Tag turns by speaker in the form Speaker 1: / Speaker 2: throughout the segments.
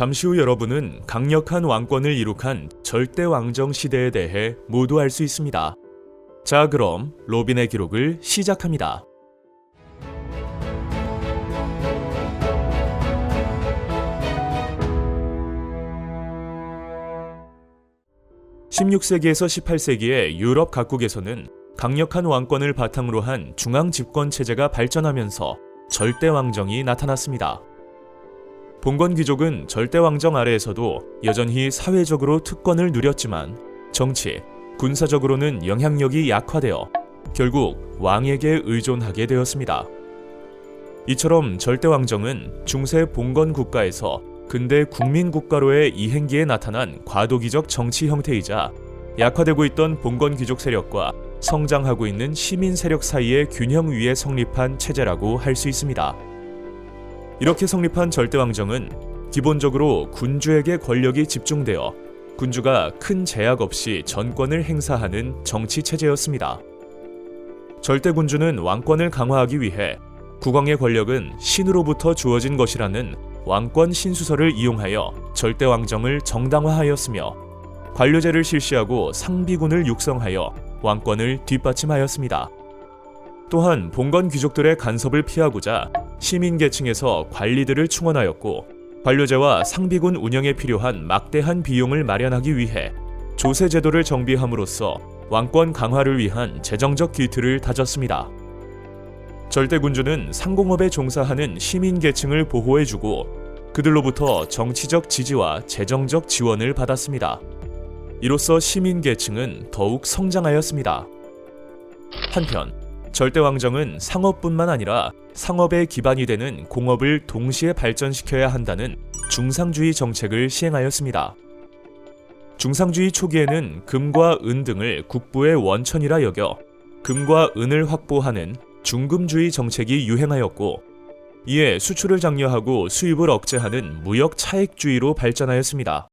Speaker 1: 잠시 후 여러분은 강력한 왕권을 이룩한 절대 왕정 시대에 대해 모두 알 수 있습니다. 자, 그럼 로빈의 기록을 시작합니다. 16세기에서 18세기의 유럽 각국에서는 강력한 왕권을 바탕으로 한 중앙 집권 체제가 발전하면서 절대 왕정이 나타났습니다. 봉건 귀족은 절대 왕정 아래에서도 여전히 사회적으로 특권을 누렸지만 정치, 군사적으로는 영향력이 약화되어 결국 왕에게 의존하게 되었습니다. 이처럼 절대 왕정은 중세 봉건 국가에서 근대 국민 국가로의 이행기에 나타난 과도기적 정치 형태이자 약화되고 있던 봉건 귀족 세력과 성장하고 있는 시민 세력 사이의 균형 위에 성립한 체제라고 할 수 있습니다. 이렇게 성립한 절대 왕정은 기본적으로 군주에게 권력이 집중되어 군주가 큰 제약 없이 전권을 행사하는 정치 체제였습니다. 절대 군주는 왕권을 강화하기 위해 국왕의 권력은 신으로부터 주어진 것이라는 왕권 신수설을 이용하여 절대 왕정을 정당화하였으며 관료제를 실시하고 상비군을 육성하여 왕권을 뒷받침하였습니다. 또한 봉건 귀족들의 간섭을 피하고자 시민 계층에서 관리들을 충원하였고 관료제와 상비군 운영에 필요한 막대한 비용을 마련하기 위해 조세 제도를 정비함으로써 왕권 강화를 위한 재정적 기틀을 다졌습니다. 절대 군주는 상공업에 종사하는 시민 계층을 보호해주고 그들로부터 정치적 지지와 재정적 지원을 받았습니다. 이로써 시민 계층은 더욱 성장하였습니다. 한편 절대 왕정은 상업뿐만 아니라 상업의 기반이 되는 공업을 동시에 발전시켜야 한다는 중상주의 정책을 시행하였습니다. 중상주의 초기에는 금과 은 등을 국부의 원천이라 여겨 금과 은을 확보하는 중금주의 정책이 유행하였고 이에 수출을 장려하고 수입을 억제하는 무역 차익주의로 발전하였습니다.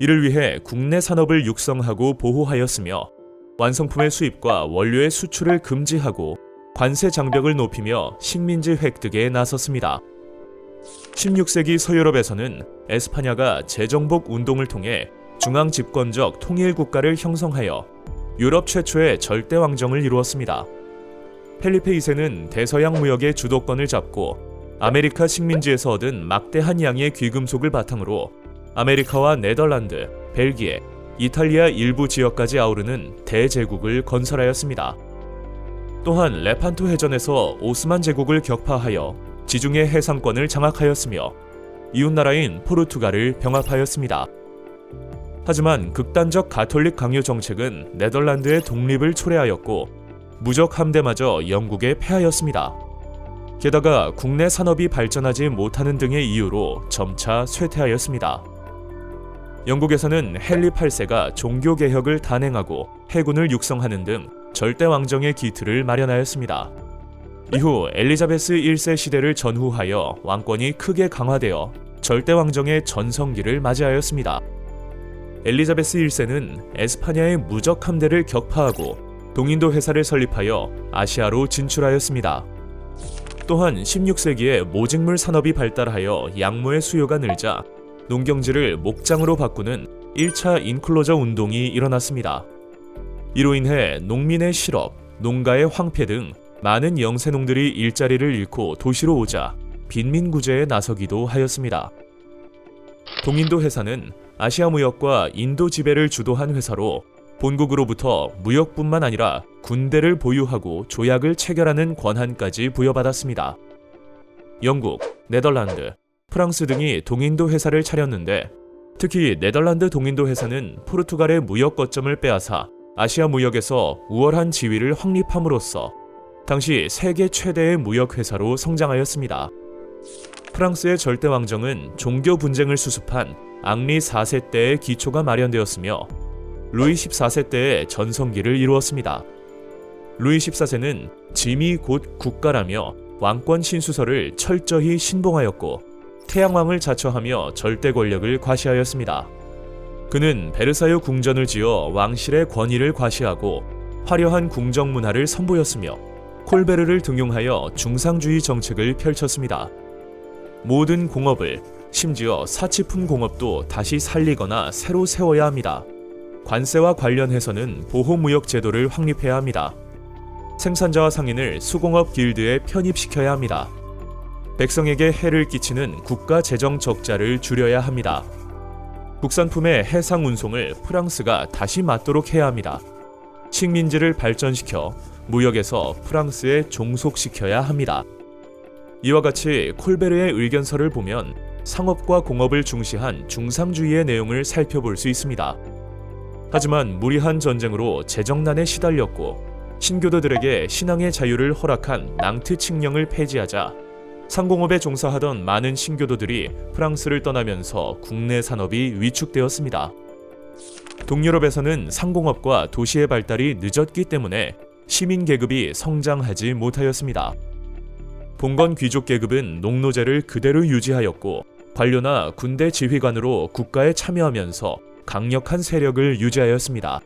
Speaker 1: 이를 위해 국내 산업을 육성하고 보호하였으며 완성품의 수입과 원료의 수출을 금지하고 관세 장벽을 높이며 식민지 획득에 나섰습니다. 16세기 서유럽에서는 에스파냐가 재정복 운동을 통해 중앙 집권적 통일 국가를 형성하여 유럽 최초의 절대 왕정을 이루었습니다. 펠리페 2세는 대서양 무역의 주도권을 잡고 아메리카 식민지에서 얻은 막대한 양의 귀금속을 바탕으로 아메리카와 네덜란드, 벨기에, 이탈리아 일부 지역까지 아우르는 대제국을 건설하였습니다. 또한 레판토 해전에서 오스만 제국을 격파하여 지중해 해상권을 장악하였으며 이웃나라인 포르투갈을 병합하였습니다. 하지만 극단적 가톨릭 강요 정책은 네덜란드의 독립을 초래하였고 무적 함대마저 영국에 패하였습니다. 게다가 국내 산업이 발전하지 못하는 등의 이유로 점차 쇠퇴하였습니다. 영국에서는 헨리 8세가 종교 개혁을 단행하고 해군을 육성하는 등 절대 왕정의 기틀을 마련하였습니다. 이후 엘리자베스 1세 시대를 전후하여 왕권이 크게 강화되어 절대 왕정의 전성기를 맞이하였습니다. 엘리자베스 1세는 에스파냐의 무적 함대를 격파하고 동인도 회사를 설립하여 아시아로 진출하였습니다. 또한 16세기에 모직물 산업이 발달하여 양모의 수요가 늘자 농경지를 목장으로 바꾸는 1차 인클로저 운동이 일어났습니다. 이로 인해 농민의 실업, 농가의 황폐 등 많은 영세농들이 일자리를 잃고 도시로 오자 빈민 구제에 나서기도 하였습니다. 동인도 회사는 아시아 무역과 인도 지배를 주도한 회사로 본국으로부터 무역뿐만 아니라 군대를 보유하고 조약을 체결하는 권한까지 부여받았습니다. 영국, 네덜란드, 프랑스 등이 동인도 회사를 차렸는데 특히 네덜란드 동인도 회사는 포르투갈의 무역 거점을 빼앗아 아시아 무역에서 우월한 지위를 확립함으로써 당시 세계 최대의 무역 회사로 성장하였습니다. 프랑스의 절대 왕정은 종교 분쟁을 수습한 앙리 4세 때의 기초가 마련되었으며 루이 14세 때의 전성기를 이루었습니다. 루이 14세는 짐이 곧 국가라며 왕권 신수설을 철저히 신봉하였고 태양왕을 자처하며 절대 권력을 과시하였습니다. 그는 베르사유 궁전을 지어 왕실의 권위를 과시하고 화려한 궁정 문화를 선보였으며 콜베르를 등용하여 중상주의 정책을 펼쳤습니다. 모든 공업을 심지어 사치품 공업도 다시 살리거나 새로 세워야 합니다. 관세와 관련해서는 보호무역 제도를 확립해야 합니다. 생산자와 상인을 수공업 길드에 편입시켜야 합니다. 백성에게 해를 끼치는 국가 재정 적자를 줄여야 합니다. 국산품의 해상 운송을 프랑스가 다시 맞도록 해야 합니다. 식민지를 발전시켜 무역에서 프랑스에 종속시켜야 합니다. 이와 같이 콜베르의 의견서를 보면 상업과 공업을 중시한 중상주의의 내용을 살펴볼 수 있습니다. 하지만 무리한 전쟁으로 재정난에 시달렸고 신교도들에게 신앙의 자유를 허락한 낭트 칙령을 폐지하자 상공업에 종사하던 많은 신교도들이 프랑스를 떠나면서 국내 산업이 위축되었습니다. 동유럽에서는 상공업과 도시의 발달이 늦었기 때문에 시민 계급이 성장하지 못하였습니다. 봉건 귀족 계급은 농노제를 그대로 유지하였고 관료나 군대 지휘관으로 국가에 참여하면서 강력한 세력을 유지하였습니다.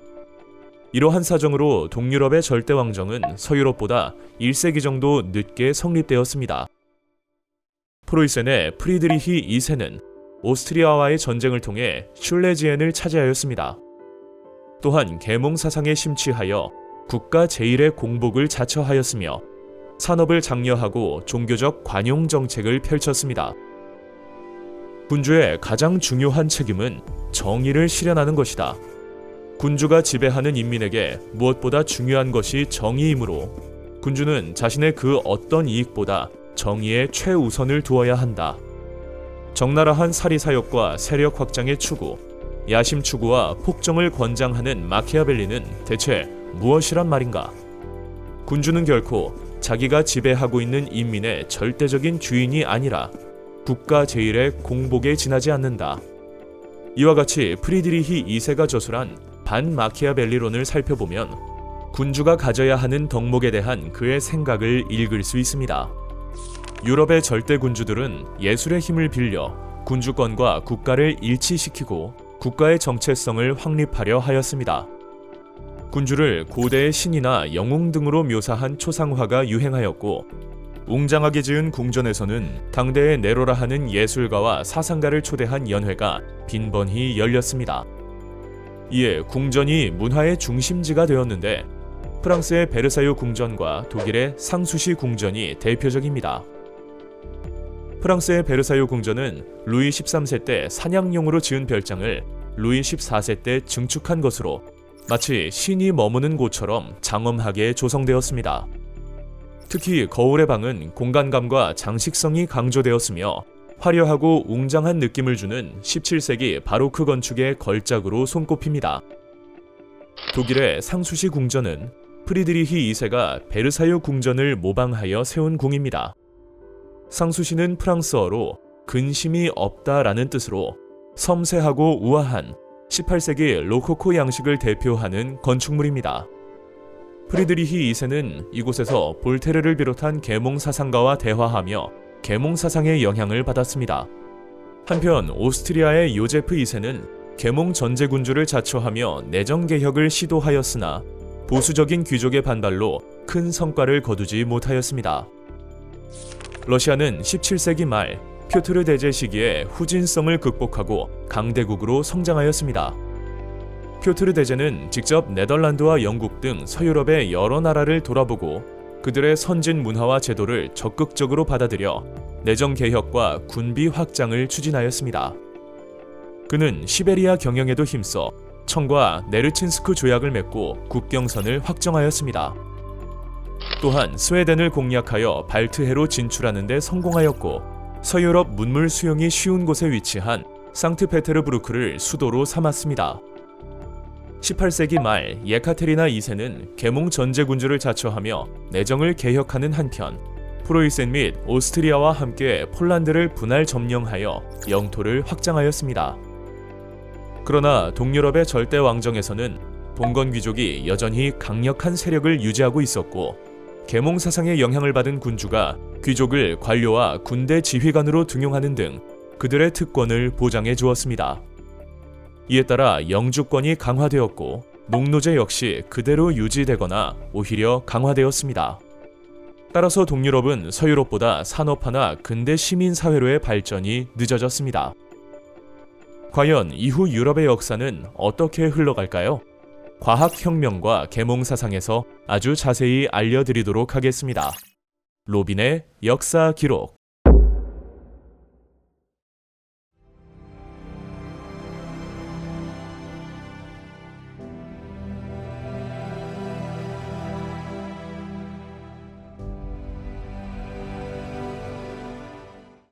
Speaker 1: 이러한 사정으로 동유럽의 절대 왕정은 서유럽보다 1세기 정도 늦게 성립되었습니다. 프로이센의 프리드리히 2세는 오스트리아와의 전쟁을 통해 슐레지엔을 차지하였습니다. 또한 계몽 사상에 심취하여 국가 제일의 공복을 자처하였으며 산업을 장려하고 종교적 관용 정책을 펼쳤습니다. 군주의 가장 중요한 책임은 정의를 실현하는 것이다. 군주가 지배하는 인민에게 무엇보다 중요한 것이 정의이므로 군주는 자신의 그 어떤 이익보다 정의에 최우선을 두어야 한다. 적나라한 사리 사역과 세력 확장의 추구, 야심 추구와 폭정을 권장하는 마키아벨리는 대체 무엇이란 말인가? 군주는 결코 자기가 지배하고 있는 인민의 절대적인 주인이 아니라 국가 제일의 공복에 지나지 않는다. 이와 같이 프리드리히 2세가 저술한 반 마키아벨리론을 살펴보면 군주가 가져야 하는 덕목에 대한 그의 생각을 읽을 수 있습니다. 유럽의 절대 군주들은 예술의 힘을 빌려 군주권과 국가를 일치시키고 국가의 정체성을 확립하려 하였습니다. 군주를 고대의 신이나 영웅 등으로 묘사한 초상화가 유행하였고 웅장하게 지은 궁전에서는 당대의 네로라 하는 예술가와 사상가를 초대한 연회가 빈번히 열렸습니다. 이에 궁전이 문화의 중심지가 되었는데 프랑스의 베르사유 궁전과 독일의 상수시 궁전이 대표적입니다. 프랑스의 베르사유 궁전은 루이 13세 때 사냥용으로 지은 별장을 루이 14세 때 증축한 것으로 마치 신이 머무는 곳처럼 장엄하게 조성되었습니다. 특히 거울의 방은 공간감과 장식성이 강조되었으며 화려하고 웅장한 느낌을 주는 17세기 바로크 건축의 걸작으로 손꼽힙니다. 독일의 상수시 궁전은 프리드리히 2세가 베르사유 궁전을 모방하여 세운 궁입니다. 상수시는 프랑스어로 근심이 없다라는 뜻으로 섬세하고 우아한 18세기 로코코 양식을 대표하는 건축물입니다. 프리드리히 2세는 이곳에서 볼테르를 비롯한 계몽 사상가와 대화하며 계몽 사상의 영향을 받았습니다. 한편 오스트리아의 요제프 2세는 계몽 전제군주를 자처하며 내정 개혁을 시도하였으나 보수적인 귀족의 반발로 큰 성과를 거두지 못하였습니다. 러시아는 17세기 말 퓨트르 대제 시기에 후진성을 극복하고 강대국으로 성장하였습니다. 퓨트르 대제는 직접 네덜란드와 영국 등 서유럽의 여러 나라를 돌아보고 그들의 선진 문화와 제도를 적극적으로 받아들여 내정 개혁과 군비 확장을 추진하였습니다. 그는 시베리아 경영에도 힘써 청과 네르친스크 조약을 맺고 국경선을 확정하였습니다. 또한 스웨덴을 공략하여 발트해로 진출하는 데 성공하였고 서유럽 문물 수용이 쉬운 곳에 위치한 상트페테르부르크를 수도로 삼았습니다. 18세기 말 예카테리나 2세는 계몽 전제군주를 자처하며 내정을 개혁하는 한편 프로이센 및 오스트리아와 함께 폴란드를 분할 점령하여 영토를 확장하였습니다. 그러나 동유럽의 절대 왕정에서는 봉건 귀족이 여전히 강력한 세력을 유지하고 있었고 계몽 사상의 영향을 받은 군주가 귀족을 관료와 군대 지휘관으로 등용하는 등 그들의 특권을 보장해 주었습니다. 이에 따라 영주권이 강화되었고 농노제 역시 그대로 유지되거나 오히려 강화되었습니다. 따라서 동유럽은 서유럽보다 산업화나 근대 시민 사회로의 발전이 늦어졌습니다. 과연 이후 유럽의 역사는 어떻게 흘러갈까요? 과학혁명과 계몽사상에서 아주 자세히 알려드리도록 하겠습니다. 로빈의 역사 기록